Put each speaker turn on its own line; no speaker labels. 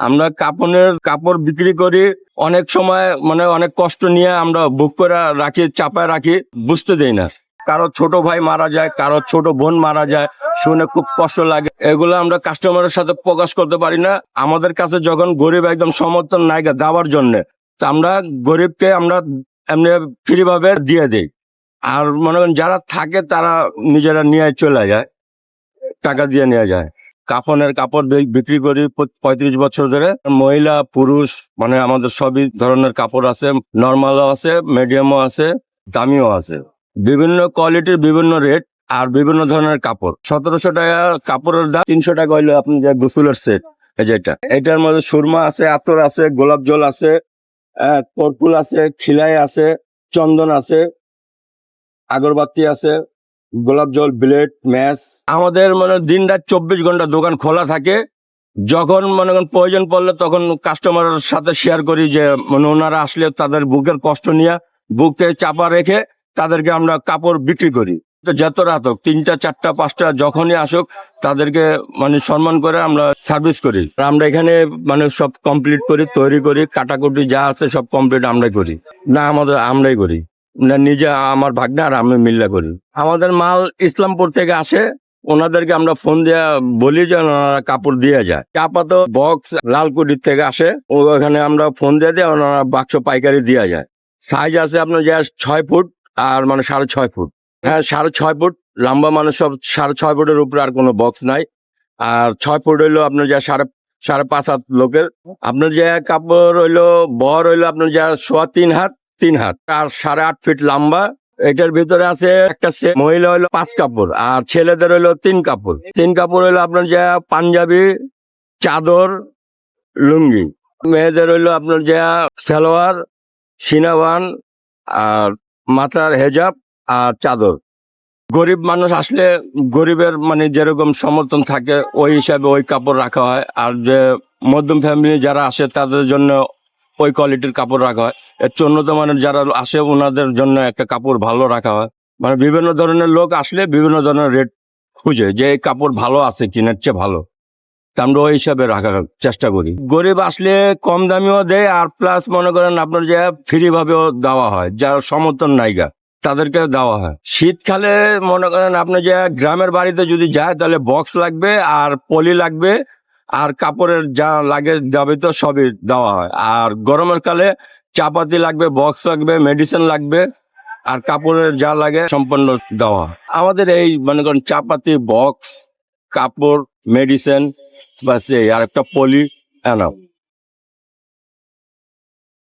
আমরা কাপড়ের কাপড় বিক্রি করি। অনেক সময় মানে অনেক কষ্ট নিয়ে আমরা বুক করে রাখি, চাপায় রাখি, বুঝতে দেই না। কারও ছোট ভাই মারা যায়, কারও ছোট বোন মারা যায়, শুনে খুব কষ্ট লাগে। এগুলো আমরা কাস্টমারের সাথে প্রকাশ করতে পারি না। আমাদের কাছে যখন গরিব একদম সমর্থন নায়িকা দেওয়ার জন্য, তা আমরা গরিবকে আমরা এমনি ফ্রি ভাবে দিয়ে দিই। আর মনে করেন যারা থাকে তারা নিজেরা নিয়ে চলে যায়, টাকা দিয়ে নিয়ে যায়। কাফনের কাপড় বিক্রি করি পঁয়ত্রিশ বছর ধরে। মহিলা, পুরুষ মানে আমাদের সবই ধরনের কাপড় আছে নর্মালও আছে মিডিয়ামও আছে, দামিও আছে। বিভিন্ন কোয়ালিটির বিভিন্ন রেট আর বিভিন্ন ধরনের কাপড়। সতেরোশো টাকা কাপড়ের দাম তিনশো টাকা হইল আপনি যে গোসলের সেট যেটা এটার মধ্যে সুরমা আছে, আতর আছে, গোলাপ জল আছে কর্পুল আছে, খিলাই আছে, চন্দন আছে, আগরবাতি আছে গোলাপ জল, ব্লেড ম্যাচ আমাদের মানে দিন রাত চব্বিশ ঘণ্টা দোকান খোলা থাকে। যখন মনে করেন প্রয়োজন পড়লে তখন কাস্টমারের সাথে শেয়ার করি যে মানে ওনারা আসলে তাদের বুকের কষ্ট নিয়ে বুকে চাপা রেখে তাদেরকে আমরা কাপড় বিক্রি করি। যত রাত হোক, তিনটা, চারটা, পাঁচটা, যখনই আসুক, তাদেরকে মানে সম্মান করে আমরা সার্ভিস করি। আমরা এখানে মানে সব কমপ্লিট করি, তৈরি করি, কাটাকুটি যা আছে সব কমপ্লিট আমরাই করি। না, আমাদের আমরাই করি। না, নিজে, আমার ভাগ্নে আর আমি মিল্লা করি। আমাদের মাল ইসলামপুর থেকে আসে, ওনাদেরকে আমরা ফোন দিয়ে বলি যে ওনারা কাপড় দিয়ে যায়। আপাতত বক্স লালকুটির থেকে আসে, ওখানে আমরা ফোন দিয়ে দিয়ে ওনারা বাক্স পাইকারি দেওয়া যায়। সাইজ আছে আপনার যা ছয় ফুট আর মানে সাড়ে ছয় ফুট। হ্যাঁ সাড়ে ছয় ফুট, লম্বা মানুষ সব সাড়ে ছয় ফুটের উপরে আর কোনো বক্স নাই। আর ছয় ফুট হইল আপনার যা সাড়ে সাড়ে পাঁচ হাত লোকের। আপনার যে কাপড় হইল, বর হইল আপনার যা সোয়া তিন হাত তিন হাত। আর সাড়ে আট ফিট লম্বা। এটার ভিতরে আছে একটা মহিলা হইল পাঁচ কাপড় আর ছেলেদের হইল তিন কাপড়। তিন কাপড় হইল আপনার যা পাঞ্জাবি, চাদর, লুঙ্গি। মেয়েদের হইল আপনার যা সালোয়ার, সিনাবান আর মাথার হেজাব আর চাদর। গরিব মানুষ আসলে গরিবের মানে যেরকম সমর্থন থাকে, ওই হিসাবে ওই কাপড় রাখা হয়। আর যে মধ্যম ফ্যামিলি যারা আসে, তাদের জন্য ওই কোয়ালিটির কাপড় রাখা হয়। এর চেয়ে উন্নত মানের যারা আসে ওনাদের জন্য একটা কাপড় ভালো রাখা হয়। মানে বিভিন্ন ধরনের লোক আসলে বিভিন্ন ধরনের রেট খুঁজে যে এই কাপড় ভালো আছে কিনার চেয়ে ভালো। তা আমরা ওই হিসাবে রাখার চেষ্টা করি। গরিব আসলে কম দামিও দেয় আর প্লাস মনে করেন আপনার যে ফ্রি ভাবেও দেওয়া হয়। যার সমর্থন নাইগা তাদেরকে দেওয়া হয়। শীতকালে মনে করেন আপনি যে গ্রামের বাড়িতে যদি যায় তাহলে বক্স লাগবে আর পলি লাগবে। আর কাপড়ের যা লাগে, যাবে তো সবই দেওয়া হয় আর গরমের কালে চাপাতি লাগবে বক্স লাগবে মেডিসিন লাগবে, আর কাপড়ের যা লাগে সম্পূর্ণ দেওয়া। আমাদের এই মনে করেন চাপাতি বক্স কাপড় মেডিসিন বা সেই আর একটা পলি এনাও